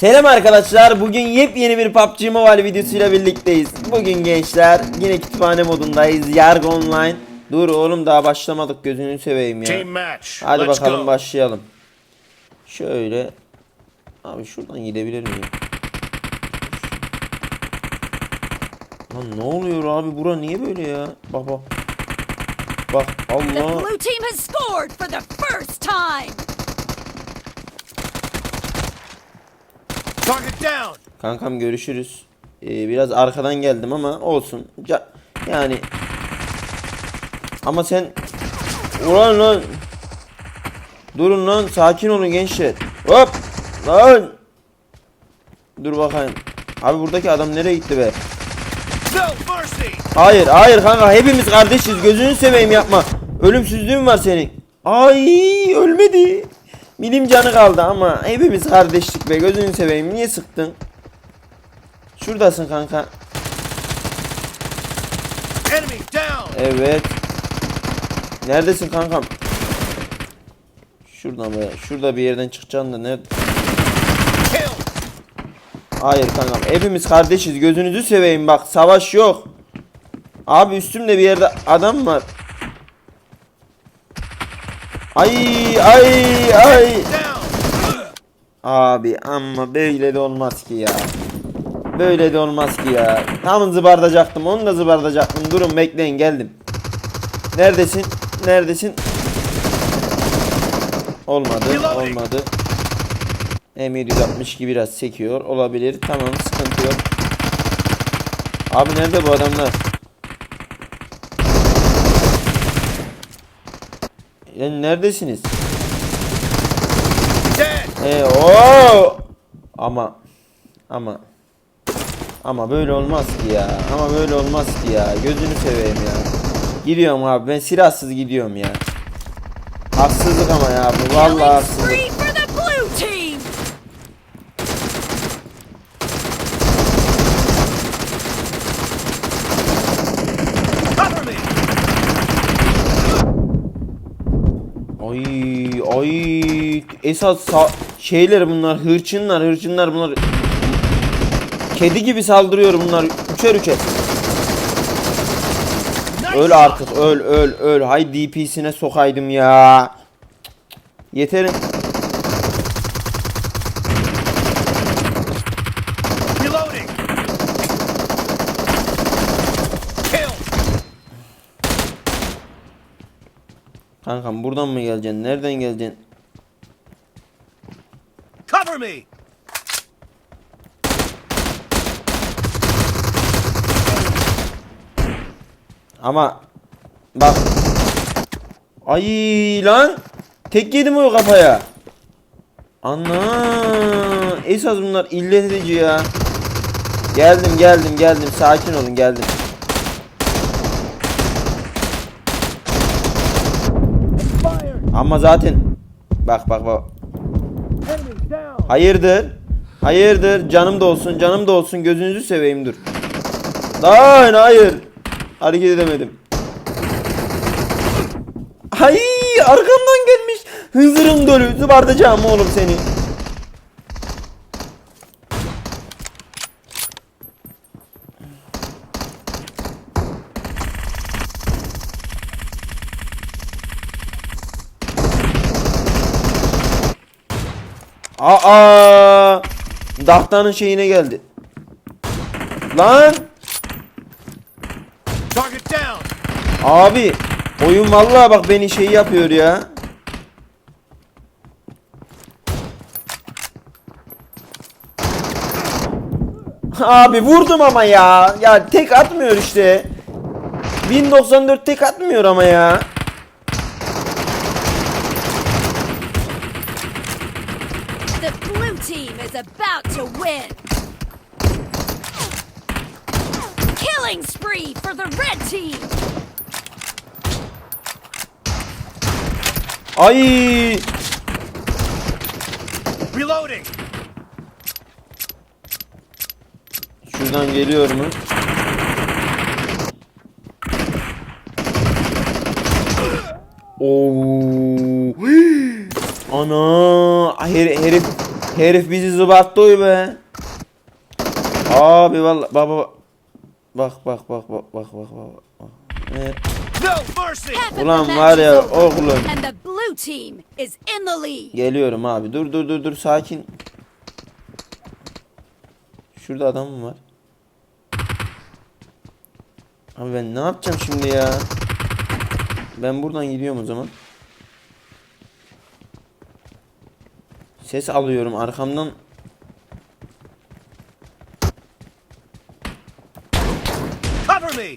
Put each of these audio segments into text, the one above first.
Selam arkadaşlar. Bugün yepyeni bir PUBG Mobile videosuyla birlikteyiz. Bugün gençler yine kütüphane modundayız. Yargı Online. Dur oğlum daha başlamadık gözünü seveyim ya. Team match. Hadi bakalım başlayalım. Şöyle. Abi şuradan gidebilir miyim? Lan ne oluyor abi bura niye böyle ya? Bak bak. Bak The Allah. blue team has scored for the first time. Target down. Kankam görüşürüz. Ee, biraz arkadan geldim ama olsun. Ca- yani ama sen ulan lan Durun lan sakin olun gençler. Hop lan Dur bakayım. Abi buradaki adam nereye gitti be? Hayır hayır kanka hepimiz kardeşiz gözünü seveyim yapma. Ölümsüzlüğün var senin. Ay ölmedi. Milim canı kaldı ama hepimiz kardeşlik be gözünü seveyim niye sıktın? Şuradasın kanka. Evet. Neredesin kankam? Şuradan be. Şurada bir yerden çıkacaksın da? Kill. Hayır kankam. Hepimiz kardeşiz. Gözünüzü seveyim bak. Savaş yok. Abi üstümde bir yerde adam var. Ay ay ay. Abi ama böyle de olmaz ki ya. Böyle de olmaz ki ya. Tam zıbardacaktım. Onu da zıbardacaktım. Durun bekleyin geldim. Neredesin? Neredesin? Olmadı. Olmadı. M762 biraz sekiyor. Olabilir. Tamam sıkıntı yok. Abi nerede bu adamlar? Yani neredesiniz? Dead. E o ama ama ama böyle olmaz ki ya. Ama böyle olmaz ki ya. Gözünü seveyim ya. Gidiyorum abi. Ben silahsız gidiyorum ya. Haksızlık ama ya bu. Vallahi haksızlık. spree for the blue team. Cover me. Ay ay esas sa- şeyler bunlar hırçınlar hırçınlar bunlar. Kedi gibi saldırıyor bunlar. Üçer üçer. Öl artık öl öl öl. Hay DP'sine sokaydım ya. Yeterim. Reloading. Kill. Kankam buradan mı geleceksin? Nereden geleceksin? Cover me. Ama bak. Ay lan. Tek yedim o kafaya. Ana. Esas bunlar illet edici ya. Geldim geldim geldim. Sakin olun geldim. Ama zaten bak bak bak. Hayırdır? Hayırdır? Canım da olsun, canım da olsun. Gözünüzü seveyim dur. Lan hayır. Hareket edemedim. Ay arkamdan gelmiş. Hızırım dolu. Zıbartacağım oğlum seni. Aa! Dahtanın şeyine geldi. Lan! Target down. Abi oyun vallahi bak beni şey yapıyor ya. Abi vurdum ama ya. Ya tek atmıyor işte. 1094 tek atmıyor ama ya. The blue team is about to win. Killing spree for the red team. Ay! Reloading. Şuradan geliyor mu? Oo. Ana! Her, herif bizi zıbarttı be. Abi vallahi baba bak bak bak bak bak bak bak. bak. Evet. Of Ulan var ya, oğlum. Geliyorum abi. Dur dur dur dur sakin. Şurada adam mı var? Abi ben ne yapacağım şimdi ya? Ben buradan gidiyorum o zaman. Ses alıyorum arkamdan. Cover me!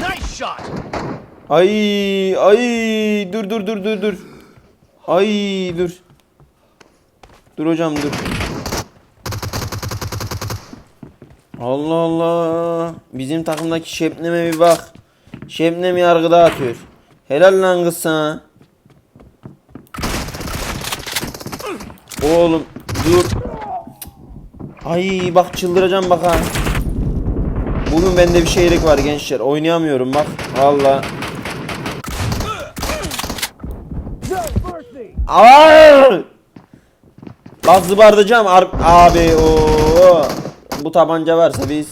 Nice shot! Ay ay dur dur dur dur dur. Ay dur. Dur hocam dur. Allah Allah. Bizim takımdaki Şebnem'e bir bak. Şebnem yargıda atıyor. Helal lan kız sana. Oğlum dur. Ay bak çıldıracağım bak ha. Bugün bende bir şeylik var gençler. Oynayamıyorum bak. Valla. Bak zıbardacağım ar- abi o bu tabanca varsa biz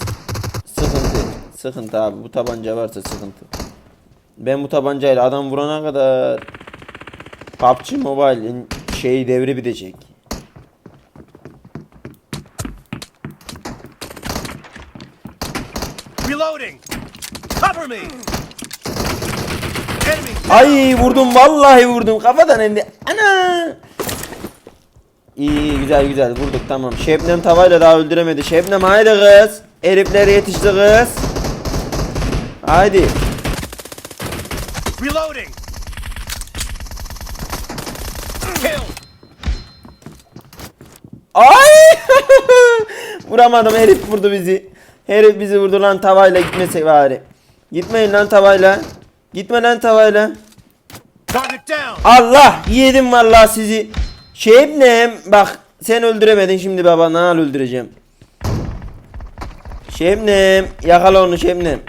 sıkıntı sıkıntı abi bu tabanca varsa sıkıntı ben bu tabancayla adam vurana kadar PUBG Mobile'in şeyi devri bitecek Reloading! Cover me! Ay vurdum vallahi vurdum. Kafadan indi. Ana! İyi güzel güzel. Vurduk tamam. Şebnem tavayla daha öldüremedi. Şebnem haydi kız. Herifler yetişti kız. Haydi Reloading! Kill! Ay! Vuramadım herif vurdu bizi. Herif bizi vurdu lan tavayla gitmesek bari. Gitmeyin lan tavayla. Gitme lan tavayla. Allah yedim vallahi sizi. Şebnem bak sen öldüremedin şimdi baba nasıl öldüreceğim. Şebnem yakala onu Şebnem.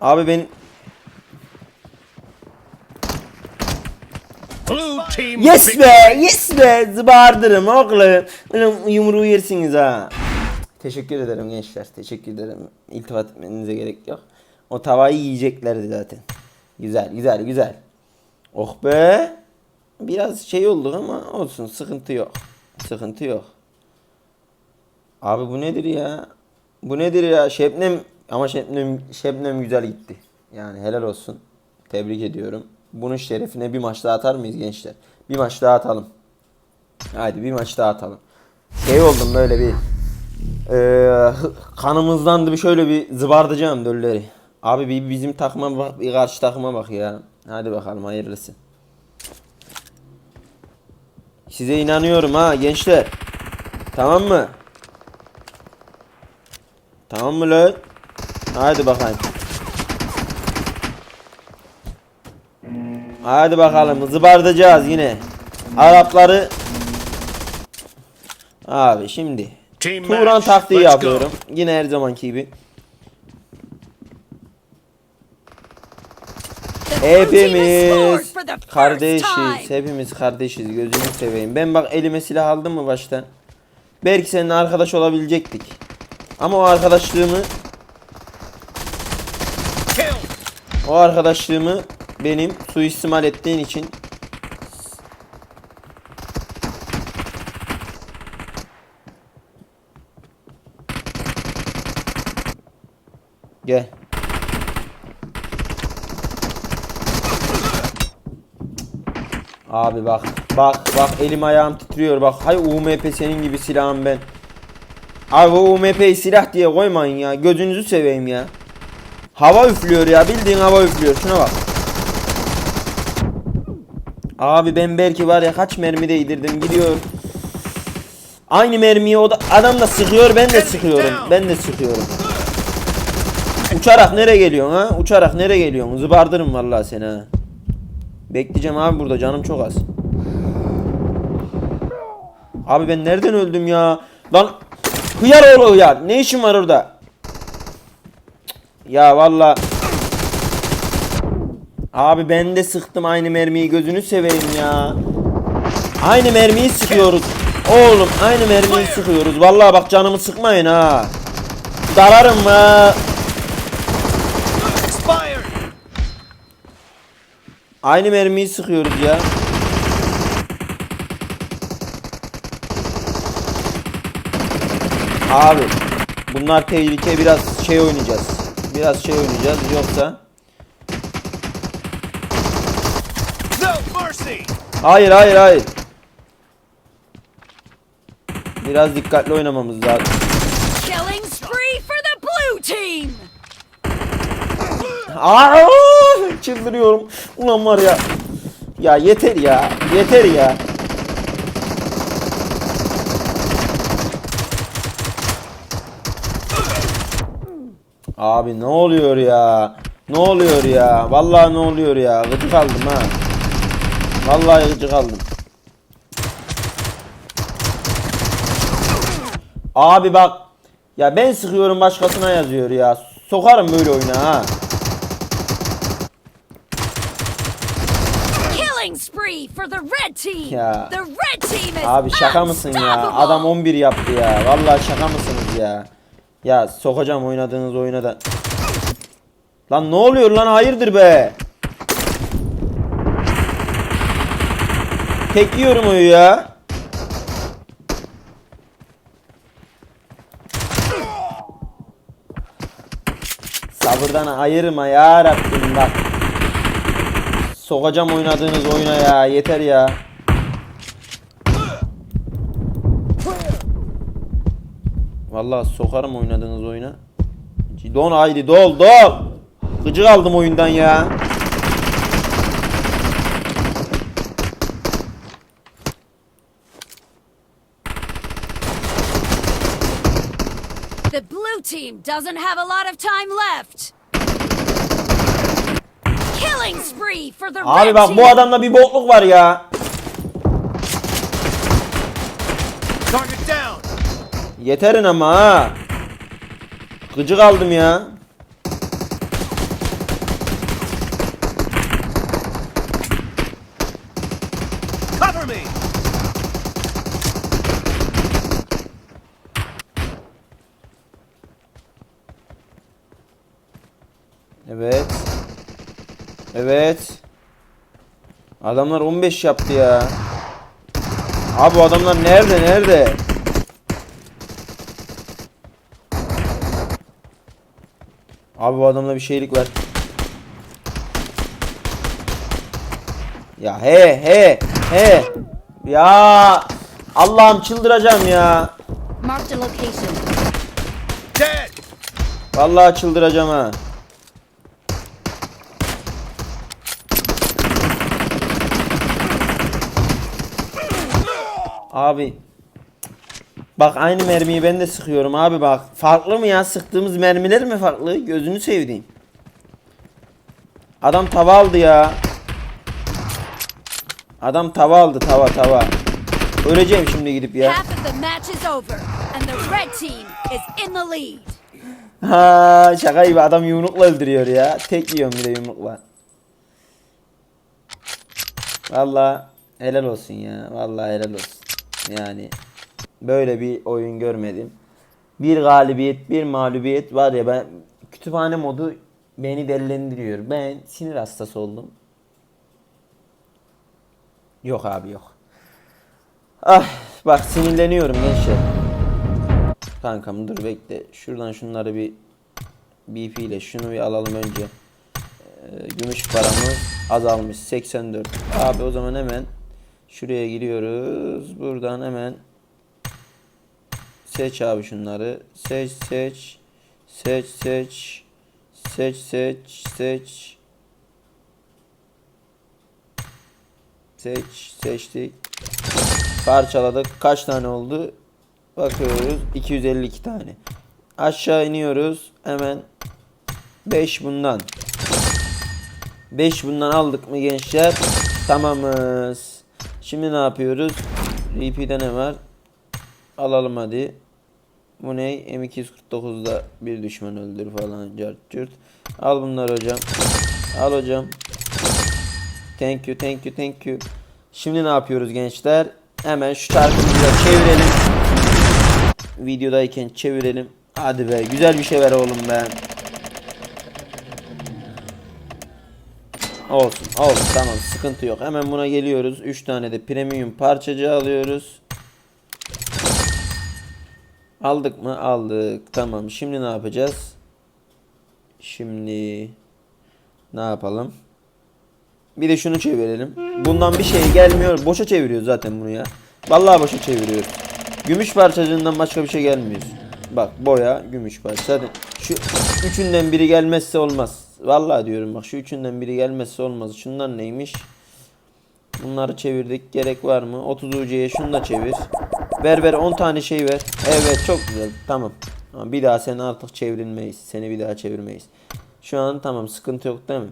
Abi ben Yes be, yes be, zıbardırım oğlum. Ulan yumruğu yersiniz ha. Teşekkür ederim gençler, teşekkür ederim. İltifat etmenize gerek yok. O tavayı yiyeceklerdi zaten. Güzel, güzel, güzel. Oh be. Biraz şey olduk ama olsun, sıkıntı yok. Sıkıntı yok. Abi bu nedir ya? Bu nedir ya? Şebnem ama Şebnem Şebnem güzel gitti. Yani helal olsun. Tebrik ediyorum. Bunun şerefine bir maç daha atar mıyız gençler? Bir maç daha atalım. Hadi bir maç daha atalım. Şey oldum böyle bir eee, kanımızdan da bir şöyle bir zıbardacağım dölleri. Abi bir bizim takıma bak, bir karşı takıma bak ya. Hadi bakalım hayırlısı. Size inanıyorum ha gençler. Tamam mı? Tamam mı lan? Hadi bakayım. Hadi bakalım zıbardacağız yine. Arapları Abi şimdi Turan taktiği yapıyorum. Yine her zamanki gibi. Hepimiz kardeşiz. Hepimiz kardeşiz. Gözünü seveyim. Ben bak elime silah aldım mı baştan? Belki seninle arkadaş olabilecektik. Ama o arkadaşlığımı Kill! O arkadaşlığımı benim suistimal ettiğin için Gel. Abi bak bak bak elim ayağım titriyor bak hay UMP senin gibi silahım ben. Abi o UMP'yi silah diye koymayın ya gözünüzü seveyim ya. Hava üflüyor ya bildiğin hava üflüyor şuna bak. Abi ben belki var ya kaç mermi değdirdim gidiyor. Aynı mermiyi o da adam da sıkıyor ben de sıkıyorum. Ben de sıkıyorum. Uçarak nereye geliyorsun ha? Uçarak nereye geliyorsun? Zıbardırım vallahi seni ha. Bekleyeceğim abi burada canım çok az. Abi ben nereden öldüm ya? Lan hıyar oğlu hıyar. Ne işin var orada? Ya valla. Abi ben de sıktım aynı mermiyi gözünü seveyim ya. Aynı mermiyi sıkıyoruz. Oğlum aynı mermiyi sıkıyoruz. Vallahi bak canımı sıkmayın ha. Dalarım. Expired! Aynı mermiyi sıkıyoruz ya. Abi bunlar tehlike biraz şey oynayacağız. Biraz şey oynayacağız yoksa. No mercy! Hayır hayır hayır. Biraz dikkatli oynamamız lazım. Killing spree for the blue team! Aa, çıldırıyorum. Ulan var ya. Ya yeter ya. Yeter ya. Abi ne oluyor ya? Ne oluyor ya? Vallahi ne oluyor ya? Gıcık aldım ha. Vallahi gıcık aldım. Abi bak. Ya ben sıkıyorum başkasına yazıyor ya. Sokarım böyle oyuna ha. Killing spree for the red team! Ya. The red team is Abi şaka mısın ya? Adam 11 yaptı ya. Vallahi şaka mısınız ya? Ya sokacağım oynadığınız oyuna da. Lan ne oluyor lan hayırdır be? Tek yiyorum oyu ya. Sabırdan ayırma ya Rabbim bak. Sokacağım oynadığınız oyuna ya yeter ya. Vallahi sokarım oynadığınız oyuna. Don haydi dol dol. Gıcık aldım oyundan ya. The blue team doesn't have a lot of time left! Killing spree for the Abi bak bu adamda bir bokluk var ya. Yeterin ama ha. Gıcık aldım ya. Cover me! Evet. Evet. Adamlar 15 yaptı ya. Abi bu adamlar nerede nerede? Abi bu adamda bir şeylik var. Ya he he he. Ya Allah'ım çıldıracağım ya. Marked a location. Dead! Vallahi çıldıracağım ha. Abi. Bak aynı mermiyi ben de sıkıyorum abi bak. Farklı mı ya? Sıktığımız mermiler mi farklı? Gözünü sevdiğim. Adam tava aldı ya. Adam tava aldı tava tava. Öleceğim şimdi gidip ya. Ha şaka gibi adam yumrukla öldürüyor ya. Tek yiyorum bir de yumrukla. Valla helal olsun ya. Valla helal olsun. Yani böyle bir oyun görmedim. Bir galibiyet, bir mağlubiyet var ya ben kütüphane modu beni delilendiriyor. Ben sinir hastası oldum. Yok abi yok. Ah bak sinirleniyorum gençler. Kankam dur bekle. Şuradan şunları bir BP ile şunu bir alalım önce. Ee, gümüş paramız azalmış 84. Abi o zaman hemen şuraya giriyoruz. Buradan hemen seç abi şunları. Seç seç. Seç seç. Seç seç seç. Seç seçtik. Parçaladık. Kaç tane oldu? Bakıyoruz. 252 tane. Aşağı iniyoruz. Hemen 5 bundan. 5 bundan aldık mı gençler? Tamamız. Şimdi ne yapıyoruz? RP'de ne var? Alalım hadi. Bu ne? M249'da bir düşman öldür falan cart cürt. Al bunları hocam. Al hocam. Thank you, thank you, thank you. Şimdi ne yapıyoruz gençler? Hemen şu çarkımızı da çevirelim. Videodayken çevirelim. Hadi be, güzel bir şey ver oğlum be. Olsun, olsun tamam sıkıntı yok. Hemen buna geliyoruz. 3 tane de premium parçacı alıyoruz. Aldık mı? Aldık. Tamam. Şimdi ne yapacağız? Şimdi ne yapalım? Bir de şunu çevirelim. Bundan bir şey gelmiyor. Boşa çeviriyor zaten bunu ya. Vallahi boşa çeviriyor. Gümüş parçacığından başka bir şey gelmiyor. Bak boya, gümüş parça. Şu üçünden biri gelmezse olmaz. Vallahi diyorum bak şu üçünden biri gelmezse olmaz. Şunlar neymiş? Bunları çevirdik. Gerek var mı? 30 UC'ye şunu da çevir. Ver ver 10 tane şey ver. Evet çok güzel. Tamam. Ama bir daha seni artık çevrilmeyiz. Seni bir daha çevirmeyiz. Şu an tamam sıkıntı yok değil mi?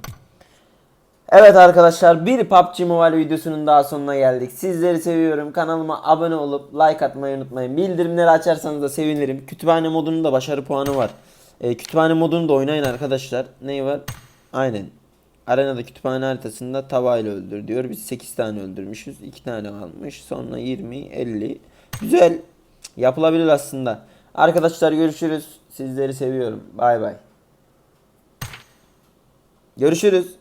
Evet arkadaşlar bir PUBG Mobile videosunun daha sonuna geldik. Sizleri seviyorum. Kanalıma abone olup like atmayı unutmayın. Bildirimleri açarsanız da sevinirim. Kütüphane modunun da başarı puanı var. Ee, kütüphane modunu da oynayın arkadaşlar. Neyi var? Aynen. Arenada kütüphane haritasında tavayla öldür diyor. Biz 8 tane öldürmüşüz. 2 tane kalmış. Sonra 20, 50. Güzel. Yapılabilir aslında. Arkadaşlar görüşürüz. Sizleri seviyorum. Bay bay. Görüşürüz.